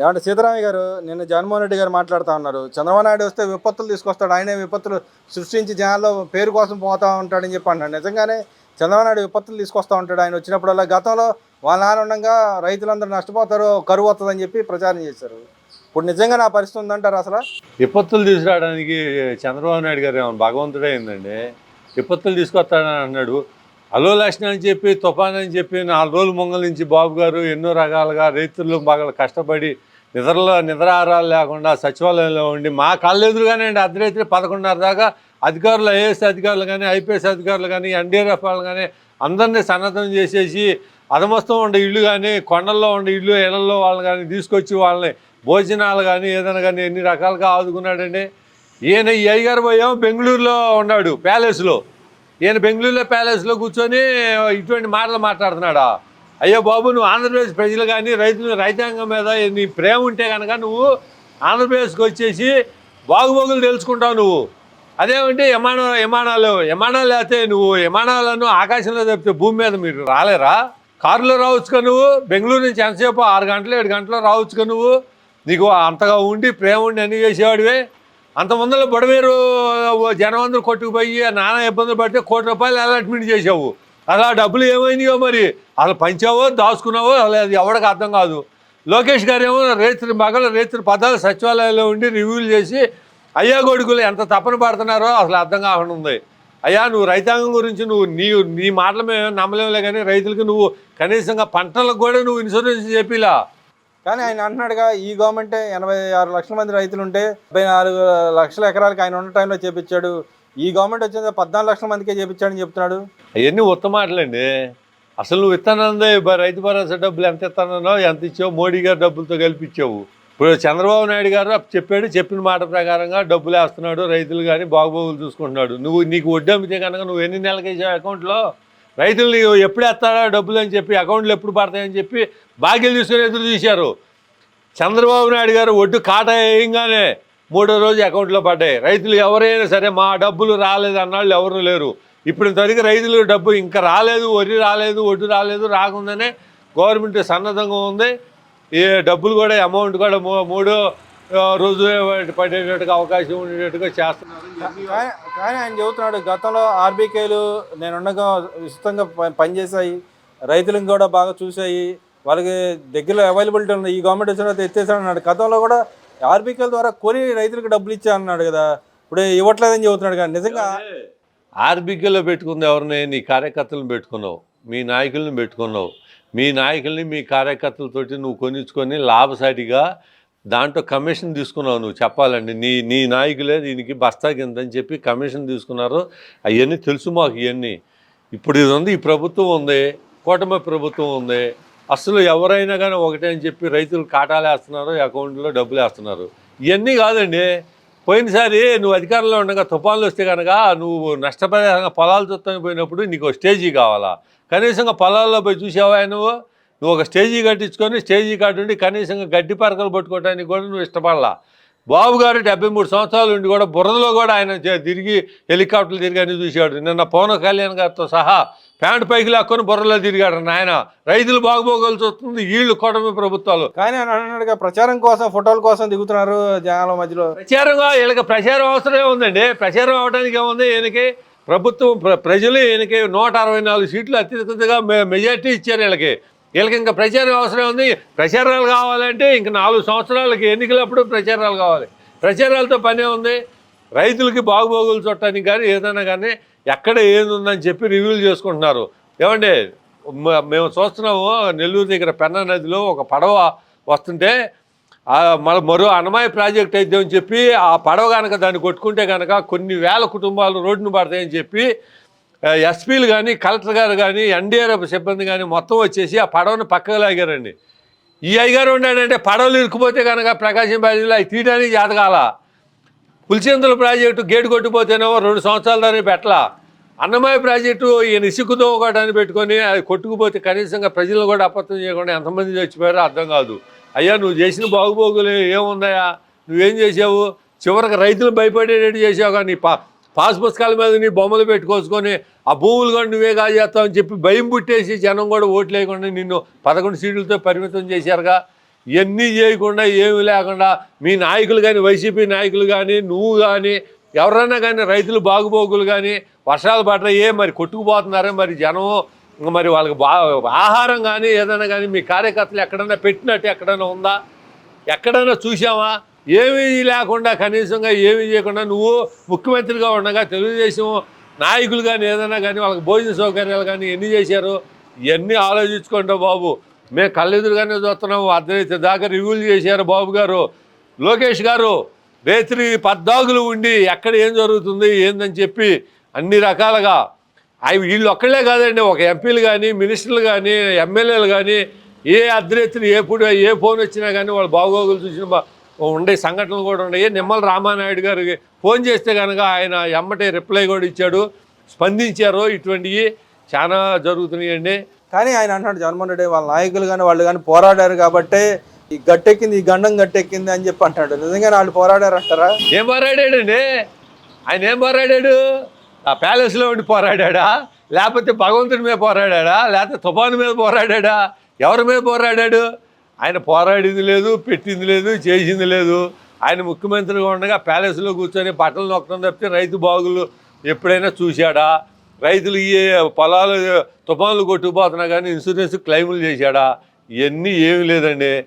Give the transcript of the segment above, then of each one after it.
ఏమంటే సీతారామయ్య గారు నిన్న జగన్మోహన్ రెడ్డి గారు మాట్లాడుతూ ఉన్నారు. చంద్రబాబు నాయుడు వస్తే విపత్తులు తీసుకొస్తాడు. ఆయనే విపత్తులు సృష్టించి జనాల్లో పేరు కోసం పోతూ ఉంటాడని చెప్పి అన్నాడు నిజంగానే చంద్రబాబు నాయుడు విపత్తులు తీసుకొస్తూ ఉంటాడు. ఆయన వచ్చినప్పుడల్లా గతంలో వాళ్ళ నాన్న ఉండగా రైతులందరూ నష్టపోతారు కరువు వస్తుందని చెప్పి ప్రచారం చేశారు. ఇప్పుడు నిజంగా నా పరిస్థితి ఉందంటారు అసలు? విపత్తులు తీసుకురావడానికి చంద్రబాబు నాయుడు గారు ఏమన్నా భగవంతుడే ఏందండి విపత్తులు తీసుకొస్తాడని అన్నాడు అలో లక్షణం అని చెప్పి తుఫాన్ అని చెప్పి నాలుగు రోజులు ముంగల నుంచి బాబు గారు ఎన్నో రకాలుగా రైతులు బాగా కష్టపడి నిద్రలో నిద్రాహారాలు లేకుండా సచివాలయంలో ఉండి మా కళ్ళు ఎదురుగానే అండి అర్ధరాత్రి పదకొండున్నర దాకా అధికారులు ఐఏఎస్ అధికారులు కానీ ఐపీఎస్ అధికారులు కానీ ఎన్డీఆర్ఎఫ్ వాళ్ళు కానీ అందరినీ సన్నద్ధం చేసేసి అదమస్తం ఉండే ఇల్లు కానీ కొండల్లో ఉండే ఇల్లు ఇళ్ళలో వాళ్ళని కానీ తీసుకొచ్చి వాళ్ళని భోజనాలు కానీ ఏదైనా కానీ ఎన్ని రకాలుగా ఆదుకున్నాడండి. ఈయన ఈ అయ్యగారు పోయాం బెంగళూరులో ఉన్నాడు ప్యాలెస్లో. ఈయన బెంగళూరులో ప్యాలెస్లో కూర్చొని ఇటువంటి మాటలు మాట్లాడుతున్నాడా? అయ్యో బాబు నువ్వు ఆంధ్రప్రదేశ్ ప్రజలు కానీ రైతులు రైతాంగం మీద నీ ప్రేమ ఉంటే కనుక నువ్వు ఆంధ్రప్రదేశ్కి వచ్చేసి బాగుబోగులు తెలుసుకుంటావు నువ్వు. అదేమంటే విమాన విమానాలు విమానాలు లేకపోతే నువ్వు విమానాలను ఆకాశంలో తప్పితే భూమి మీద మీరు రాలేరా? కారులో రావచ్చుగా నువ్వు? బెంగళూరు నుంచి ఎంతసేపు? ఆరు గంటలు ఏడు గంటలు రావచ్చుగా నువ్వు? నీకు అంతగా ఉండి ప్రేమ ఉండి అన్ని చేసేవాడివే. అంత ముందర బొడవేరు జనం అందరూ కొట్టుకుపోయి నానా ఇబ్బందులు పడితే కోటి రూపాయలు అలాట్మెంట్ చేసావు అలా డబ్బులు ఏమైనాయో మరి? అలా పంచావో దాచుకున్నావో అలా అది ఎవరికి అర్థం కాదు. లోకేష్ గారు ఏమో రైతులు మగలు రైతులు పదాలు సచివాలయంలో ఉండి రివ్యూలు చేసి అయ్యా కొడుకులు ఎంత తపన పడుతున్నారో అసలు అర్థం కాకుండా ఉంది. అయ్యా నువ్వు రైతాంగం గురించి నువ్వు నీ నీ మాటలు మేము నమ్మలేములే కానీ రైతులకు నువ్వు కనీసంగా పంటలకు కూడా నువ్వు ఇన్సూరెన్స్ చెప్పిలా కానీ ఆయన అంటున్నాడుగా ఈ గవర్నమెంటే ఎనభై ఆరు లక్షల మంది రైతులు ఉంటే డెబ్బై నాలుగు లక్షల ఎకరాలకి ఆయన ఉన్న టైంలో చేపించాడు. ఈ గవర్నమెంట్ వచ్చింది పద్నాలుగు లక్షల మందికే చేపించాడని చెప్తున్నాడు. అవన్నీ ఉత్తమాటలండి అసలు నువ్వు ఇస్తానందే రైతు భరోసా డబ్బులు ఎంత ఇస్తానో ఎంత ఇచ్చావు మోడీ గారు డబ్బులతో కలిపి ఇచ్చావు. ఇప్పుడు చంద్రబాబు నాయుడు గారు చెప్పాడు చెప్పిన మాట ప్రకారంగా డబ్బులు వేస్తున్నాడు రైతులు కానీ బాగుబోగులు చూసుకుంటున్నాడు. నువ్వు నీకు వడ్డీ అమ్మితే కనుక నువ్వు ఎన్ని నెలలకి అకౌంట్లో? రైతులు ఎప్పుడు వేస్తాడా డబ్బులు అని చెప్పి అకౌంట్లు ఎప్పుడు పడతాయని చెప్పి బాగ్యం తీసుకుని ఎదురు చూశారు. చంద్రబాబు నాయుడు గారు ఒడ్డు కాటా వేయంగానే మూడో రోజు అకౌంట్లో పడ్డాయి. రైతులు ఎవరైనా సరే మా డబ్బులు రాలేదు అన్నాళ్ళు ఎవరు లేరు. ఇప్పుడు ఇంతవరకు రైతులు డబ్బు ఇంకా రాలేదు వరి రాలేదు ఒడ్డు రాలేదు రాకుండానే గవర్నమెంట్ సన్నద్ధంగా ఉంది. ఈ డబ్బులు కూడా అమౌంట్ కూడా మూ- మూడో రోజు పడేటట్టుగా అవకాశం ఉండేటట్టుగా చేస్తున్నారు. కానీ ఆయన చెబుతున్నాడు గతంలో ఆర్బీకేలు నేను విస్తృతంగా ప- పనిచేశాయి. రైతులను కూడా బాగా చూసాయి వాళ్ళకి దగ్గరలో అవైలబిలిటీ ఉంది. ఈ గవర్నమెంట్ వచ్చిన తర్వాత ఎత్తేసాడు అన్నాడు. గతంలో కూడా ఆర్బీకేల ద్వారా కొని రైతులకు డబ్బులు ఇచ్చా అన్నాడు కదా. ఇప్పుడు ఇవ్వట్లేదని చెబుతున్నాడు కానీ నిజంగా ఆర్బికేలో పెట్టుకుంది ఎవరిని? నీ కార్యకర్తలను పెట్టుకున్నావు. మీ నాయకులను పెట్టుకున్నావు. మీ నాయకుల్ని మీ కార్యకర్తలతోటి నువ్వు కొనిచ్చుకొని లాభసాటిగా దాంట్లో కమిషన్ తీసుకున్నావు నువ్వు చెప్పాలండి. నీ నీ నాయకులే దీనికి బస్తా కింద అని చెప్పి కమిషన్ తీసుకున్నారు. అవన్నీ తెలుసు మాకు ఇవన్నీ. ఇప్పుడు ఇది ఉంది ఈ ప్రభుత్వం ఉంది కూటమి ప్రభుత్వం ఉంది. అసలు ఎవరైనా కానీ ఒకటే అని చెప్పి రైతులు కాటాలు వేస్తున్నారు అకౌంట్లో డబ్బులు వేస్తున్నారు. ఇవన్నీ కాదండి. పోయినసారి నువ్వు అధికారంలో ఉండగా తుఫాన్లు వస్తే కనుక నువ్వు నష్టపరిహారంగా పొలాలు చూస్తానికి పోయినప్పుడు నీకు ఒక స్టేజీ కావాలా? కనీసంగా పొలాల్లో పోయి చూసావా నువ్వు? నువ్వు ఒక స్టేజీ కట్టించుకొని స్టేజీ కాటుండి కనీసంగా గడ్డి పరకలు పట్టుకోవడానికి కూడా నువ్వు ఇష్టపడలా. బాబు గారు డెబ్బై మూడు సంవత్సరాలు ఉండి కూడా బురదలో కూడా ఆయన చే- తిరిగి హెలికాప్టర్లు తిరిగి అన్ని చూశాడు. నిన్న పవన్ కళ్యాణ్ గారితో సహా ప్యాంట్ పైకి లాక్కొని బుర్రలో తిరిగాడు నాయన. రైతులు బాగుపోగలు చూస్తుంది వీళ్ళు కూటమి ప్రభుత్వాలు. కానీ అన్నాడుగా ప్రచారం కోసం ఫోటోల కోసం దిగుతున్నారు జనాల మధ్యలో. ప్రచారంగా వీళ్ళకి ప్రచారం అవసరమే ఉందండి. ప్రచారం అవడానికి ఏముంది? ఈయనకి ప్రభుత్వం ప్ర- ప్రజలు ఈయనకి నూట అరవై నాలుగు సీట్లు అత్యధికంగా మెజార్టీ ఇచ్చారు వీళ్ళకి. వీళ్ళకి ఇంకా ప్రచారం అవసరం ఉంది. ప్రచారాలు కావాలంటే ఇంక నాలుగు సంవత్సరాలకి ఎన్నికలప్పుడు ప్రచారాలు కావాలి. ప్రచారాలతో పనే ఉంది. రైతులకి బాగుబోగులు చుట్టానికి కానీ ఏదైనా కానీ ఎక్కడ ఏది ఉందని చెప్పి రివ్యూలు చేసుకుంటున్నారు. ఏమండి మేము చూస్తున్నాము నెల్లూరు దగ్గర పెన్నా నదిలో ఒక పడవ వస్తుంటే మన మరో అనమాయ ప్రాజెక్ట్ అయితే అని చెప్పి ఆ పడవ కనుక దాన్ని కొట్టుకుంటే కనుక కొన్ని వేల కుటుంబాలు రోడ్డును పడతాయని చెప్పి ఎస్పీలు కానీ కలెక్టర్ గారు కానీ ఎన్డీఆర్ఎఫ్ సిబ్బంది కానీ మొత్తం వచ్చేసి ఆ పడవను పక్కకు లాగారండి. ఈ అయ్యగారు ఉన్నాడంటే పడవలు ఇరుక్కుపోతే కనుక ప్రకాశం బ్యారేజీలో అవి తీయడానికి జాతకాల. పులిచెందుల ప్రాజెక్టు గేటు కొట్టుకుపోతేనేమో రెండు సంవత్సరాల దాన్ని పెట్టలా. అన్నమయ్య ప్రాజెక్టు ఈయన ఇసుకుతో ఒకటాన్ని పెట్టుకొని అది కొట్టుకుపోతే కనీసంగా ప్రజలు కూడా అబద్ధం చేయకుండా ఎంతమంది చచ్చిపోయారో అర్థం కాదు. అయ్యా నువ్వు చేసిన బాగుబోగులు ఏముందయ్యా? నువ్వేం చేసావు? చివరికి రైతులు భయపడేటట్టు చేసావు కానీ పా పాస్ పుస్తకాల మీద నీ బొమ్మలు పెట్టుకోసుకొని ఆ భూములు కూడా నువ్వే కాజేస్తావు అని చెప్పి భయం పుట్టేసి జనం కూడా ఓట్లు వేయకుండా నిన్ను పదకొండు సీట్లతో పరిమితం చేశారుగా. ఇవన్నీ చేయకుండా ఏమి లేకుండా మీ నాయకులు కానీ వైసీపీ నాయకులు కానీ నువ్వు కానీ ఎవరైనా కానీ రైతులు బాగుబోగులు కానీ వర్షాలు పడ్డాయే మరి కొట్టుకుపోతున్నారే మరి జనం? మరి వాళ్ళకి బా ఆహారం కానీ ఏదైనా కానీ మీ కార్యకర్తలు ఎక్కడైనా పెట్టినట్టు ఎక్కడైనా ఉందా? ఎక్కడైనా చూసావా ఏమీ లేకుండా కనీసంగా ఏమీ చేయకుండా నువ్వు ముఖ్యమంత్రిగా ఉండగా తెలుగుదేశం నాయకులు కానీ ఏదైనా కానీ వాళ్ళకి భోజన సౌకర్యాలు కానీ ఎన్ని చేశారు? ఇవన్నీ ఆలోచించుకుంటావు బాబు? మేము కళ్ళెదురుగానే చూస్తున్నాము. అర్ధరైతే దాకా రివ్యూలు చేశారు బాబు గారు. లోకేష్ గారు రేత్రి పద్దాగులు ఉండి ఎక్కడ ఏం జరుగుతుంది ఏందని చెప్పి అన్ని రకాలుగా. అవి వీళ్ళు ఒక్కళ్ళే కాదండి ఒక ఎంపీలు కానీ మినిస్టర్లు కానీ ఎమ్మెల్యేలు కానీ ఏ అర్ధరాత్రి ఎప్పుడు ఏ ఫోన్ వచ్చినా కానీ వాళ్ళు బాగోగులు చూసిన ఉండే సంఘటనలు కూడా ఉన్నాయి. నిమ్మల రామానాయుడు గారికి ఫోన్ చేస్తే కనుక ఆయన ఎమ్మటే రిప్లై కూడా ఇచ్చాడు. స్పందించారు. ఇటువంటివి చాలా జరుగుతున్నాయండి. కానీ ఆయన అంటున్నాడు జగన్మోహన్ రెడ్డి వాళ్ళ నాయకులు కానీ వాళ్ళు కానీ పోరాడారు కాబట్టే ఈ గట్టెక్కింది ఈ గండం గట్టెక్కింది అని చెప్పి అంటాడు. నిజంగానే వాళ్ళు పోరాడారు అంటారా? ఏం పోరాడాడండి? ఆయన ఏం పోరాడాడు? ఆ ప్యాలెస్లో ఉండి పోరాడా లేకపోతే భగవంతుడి మీద పోరాడా లేకపోతే తుఫాను మీద పోరాడా ఎవరి మీద పోరాడాడు? ఆయన పోరాడింది లేదు పెట్టింది లేదు చేసింది లేదు. ఆయన ముఖ్యమంత్రిగా ఉండగా ప్యాలెస్లో కూర్చొని బట్టలు నొక్కడం తప్పితే రైతు బాగులు ఎప్పుడైనా చూశాడా? రైతులు ఈ పొలాలు తుఫాన్లు కొట్టుకుపోతున్నా కానీ ఇన్సూరెన్స్ క్లెయిములు చేశాడా? ఇవన్నీ ఏమీ లేదండి.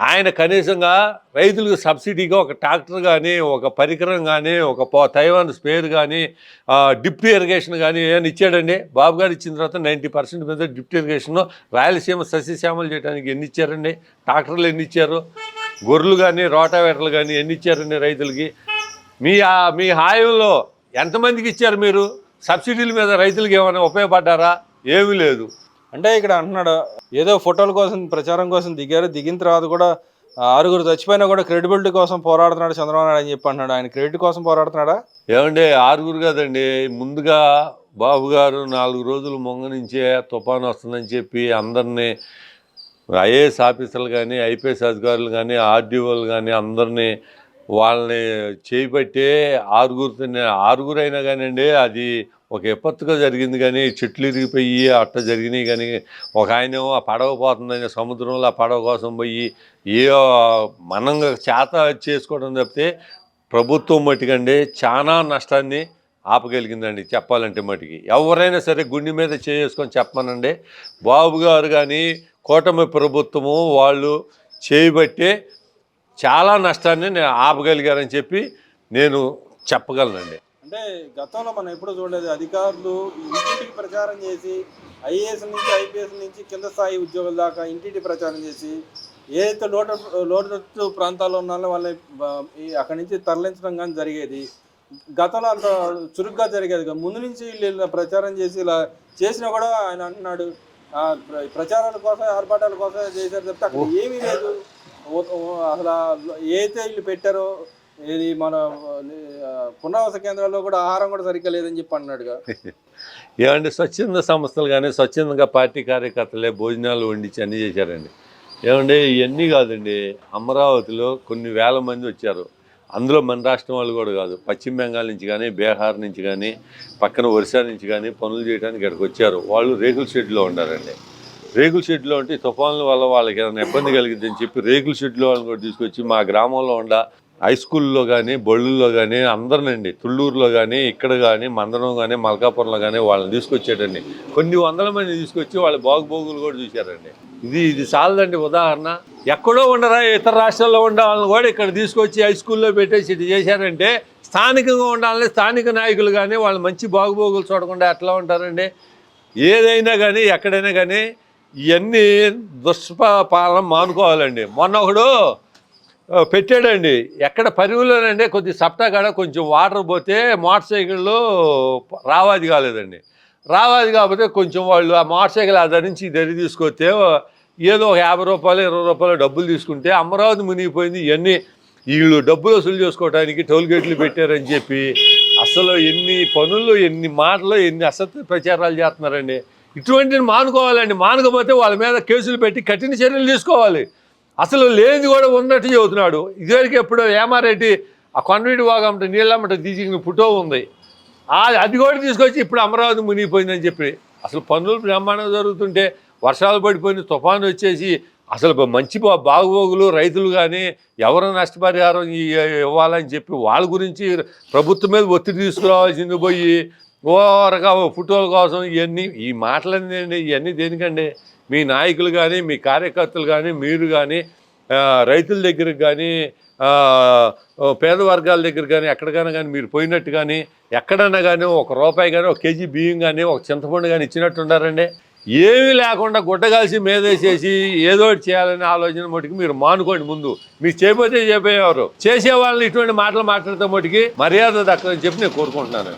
ఆయన కనీసంగా రైతులకు సబ్సిడీగా ఒక ట్రాక్టర్ కానీ ఒక పరికరం కానీ ఒక తైవాన్ స్పేర్ కానీ డిప్టీ ఇరిగేషన్ కానీ ఏమైనా ఇచ్చాడండి? బాబు గారు ఇచ్చిన తర్వాత నైంటీ పర్సెంట్ మీద డిప్టీ ఇరిగేషన్ రాయలసీమ సస్యశ్యామలు చేయడానికి ఎన్ని ఇచ్చారండి? ట్రాక్టర్లు ఎన్ని ఇచ్చారు? గొర్రెలు కానీ రోటావేటర్లు కానీ ఎన్ని ఇచ్చారండి రైతులకి? మీ ఆ- మీ హాయంలో ఎంతమందికి ఇచ్చారు మీరు? సబ్సిడీల మీద రైతులకు ఏమైనా ఉపయోగపడ్డారా? ఏమీ లేదు. అంటే ఇక్కడ అంటున్నాడు ఏదో ఫోటోల కోసం ప్రచారం కోసం దిగారు దిగిన తర్వాత కూడా ఆరుగురు చచ్చిపోయినా కూడా క్రెడిబిలిటీ కోసం పోరాడుతున్నాడు చంద్రబాబు నాయుడు అని చెప్పి అంటున్నాడు. ఆయన క్రెడిట్ కోసం పోరాడుతున్నాడా? ఏమండి ఆరుగురు కదండి. ముందుగా బాబు గారు నాలుగు రోజులు మొంగ నుంచే తుఫాను వస్తుందని చెప్పి అందరినీ ఐఏఎస్ ఆఫీసర్లు కానీ ఐపీఎస్ అధికారులు కానీ ఆర్డీఓలు కానీ అందరినీ వాళ్ళని చేపట్టే ఆరుగురు ఆరుగురు అయినా కానివ్వండి అది ఒక విపత్తుగా జరిగింది కానీ చెట్లు ఇరిగిపోయి అట్ట జరిగినాయి కానీ ఒక ఆయన ఆ పడవ పోతుందని సముద్రంలో ఆ పడవ కోసం పోయి ఏ మనంగా చేత చేసుకోవడం తప్పితే ప్రభుత్వం మటుకండి చాలా నష్టాన్ని ఆపగలిగిందండి చెప్పాలంటే మటుకి. ఎవరైనా సరే గుండె మీద చేసుకొని చెప్పమనండి బాబు గారు కానీ కూటమి ప్రభుత్వము వాళ్ళు చేయబట్టే చాలా నష్టాన్ని నేను ఆపగలిగారని చెప్పి నేను చెప్పగలనండి. అంటే గతంలో మనం ఎప్పుడు చూడలేదు. అధికారులు ఇంటింటికి ప్రచారం చేసి ఐఏఎస్ నుంచి ఐపీఎస్ నుంచి కింద స్థాయి ఉద్యోగుల దాకా ఇంటింటి ప్రచారం చేసి ఏదైతే లోటు లోటు ప్రాంతాల్లో ఉన్నారో వాళ్ళని అక్కడి నుంచి తరలించడం కానీ జరిగేది. గతంలో అంత చురుగ్గా జరిగేది కాదు. ముందు నుంచి వీళ్ళు ఇలా ప్రచారం చేసి ఇలా చేసినా కూడా ఆయన అంటున్నాడు ప్రచారాల కోసం ఏర్పాటాల కోసం చేశారు తప్పితే అక్కడ ఏమీ లేదు. అసలు ఏదైతే వీళ్ళు పెట్టారో ఏది మన పునరావాస కేంద్రాల్లో కూడా ఆహారం కూడా సరిగ్గా లేదని చెప్పి అన్నాడుగా. ఏమండి స్వచ్ఛంద సంస్థలు కానీ స్వచ్ఛందంగా పార్టీ కార్యకర్తలే భోజనాలు వండించి అన్నీ చేశారండి. ఏమండి ఇవన్నీ కాదండి. అమరావతిలో కొన్ని వేల మంది వచ్చారు. అందులో మన రాష్ట్రం వాళ్ళు కూడా కాదు. పశ్చిమ బెంగాల్ నుంచి కానీ బీహార్ నుంచి కానీ పక్కన ఒరిస్సా నుంచి కానీ పనులు చేయడానికి ఇక్కడికి వచ్చారు. వాళ్ళు రేకుల షెడ్లో ఉన్నారండి. రేకుల షెడ్లో ఉంటే తుఫాన్ల వల్ల వాళ్ళకి ఏదైనా ఇబ్బంది కలిగిద్దని చెప్పి రేకుల షెడ్లో వాళ్ళని కూడా తీసుకొచ్చి మా గ్రామంలో ఉండ హై స్కూల్లో కానీ బళ్ళుల్లో కానీ అందరినండి. తుళ్ళూరులో కానీ ఇక్కడ కానీ మందరం కానీ మల్కాపురంలో కానీ వాళ్ళని తీసుకొచ్చాడండి కొన్ని వందల మంది తీసుకొచ్చి వాళ్ళ బాగుబోగులు కూడా చూశారండి. ఇది ఇది చాలదండి ఉదాహరణ. ఎక్కడో ఉండరా ఇతర రాష్ట్రాల్లో ఉండే వాళ్ళని కూడా ఇక్కడ తీసుకొచ్చి హై స్కూల్లో పెట్టేసి ఇది చేశారంటే స్థానికంగా ఉండాలని స్థానిక నాయకులు కానీ వాళ్ళు మంచి బాగుబోగులు చూడకుండా ఎట్లా ఉంటారండి? ఏదైనా కానీ ఎక్కడైనా కానీ ఇవన్నీ దుష్పాలన మానుకోవాలండి. మొన్న ఒకడు పెట్టాడండి. ఎక్కడ పరివులోనండి కొద్ది సప్తా కాడ కొంచెం వాటర్ పోతే మోటార్ సైకిళ్ళు రావాది కాలేదండి. రావాది కాకపోతే కొంచెం వాళ్ళు ఆ మోటార్ సైకిల్ ఆ నుంచి దరి తీసుకొస్తే ఏదో ఒక యాభై రూపాయలు ఇరవై రూపాయలు డబ్బులు తీసుకుంటే అమరావతి మునిగిపోయింది. ఇవన్నీ వీళ్ళు డబ్బులు వసూలు చేసుకోవడానికి టోల్ గేట్లు పెట్టారని చెప్పి అసలు ఎన్ని పనులు ఎన్ని మాటలు ఎన్ని అసత్య ప్రచారాలు చేస్తున్నారండి. ఇటువంటిని మానుకోవాలండి. మానుకోపోతే వాళ్ళ మీద కేసులు పెట్టి కఠిన చర్యలు తీసుకోవాలి. అసలు లేనిది కూడా ఉన్నట్టు చెబుతున్నాడు. ఇదివరకు ఎప్పుడు ఏమారెడ్డి ఆ కొండవీటి వాగమ్మట నీళ్ళమ్మట తీసి ఫోటో ఉంది. అది కూడా తీసుకొచ్చి ఇప్పుడు అమరావతి మునిగిపోయిందని చెప్పి. అసలు పనులు బ్రహ్మాండంగా జరుగుతుంటే వర్షాలు పడిపోయిన తుఫాను వచ్చేసి అసలు మంచి బా- బాగోగులు రైతులు కానీ ఎవరు నష్టపరిహారం ఇవ్వాలని చెప్పి వాళ్ళ గురించి ప్రభుత్వం మీద ఒత్తిడి తీసుకురావాల్సింది పోయి ఓరగా ఫోటోల కోసం ఇవన్నీ ఈ మాటలన్నీ అండి ఇవన్నీ దేనికండి? మీ నాయకులు కానీ మీ కార్యకర్తలు కానీ మీరు కానీ రైతుల దగ్గరికి కానీ పేద వర్గాల దగ్గర కానీ ఎక్కడికైనా కానీ మీరు పోయినట్టు కానీ ఎక్కడన్నా కానీ ఒక రూపాయి కానీ ఒక కేజీ బియ్యం కానీ ఒక చింతపండు కానీ ఇచ్చినట్టు ఉండారండి ఏమీ లేకుండా గుట్టగాల్సి మీదేసేసి ఏదో చేయాలనే ఆలోచన మటుకు మీరు మానుకోండి ముందు. మీరు చేయబోతే చెప్పేవారు చేసే వాళ్ళని ఇటువంటి మాటలు మాట్లాడితే మటుకి మర్యాద దక్కదని చెప్పి నేను కోరుకుంటున్నాను.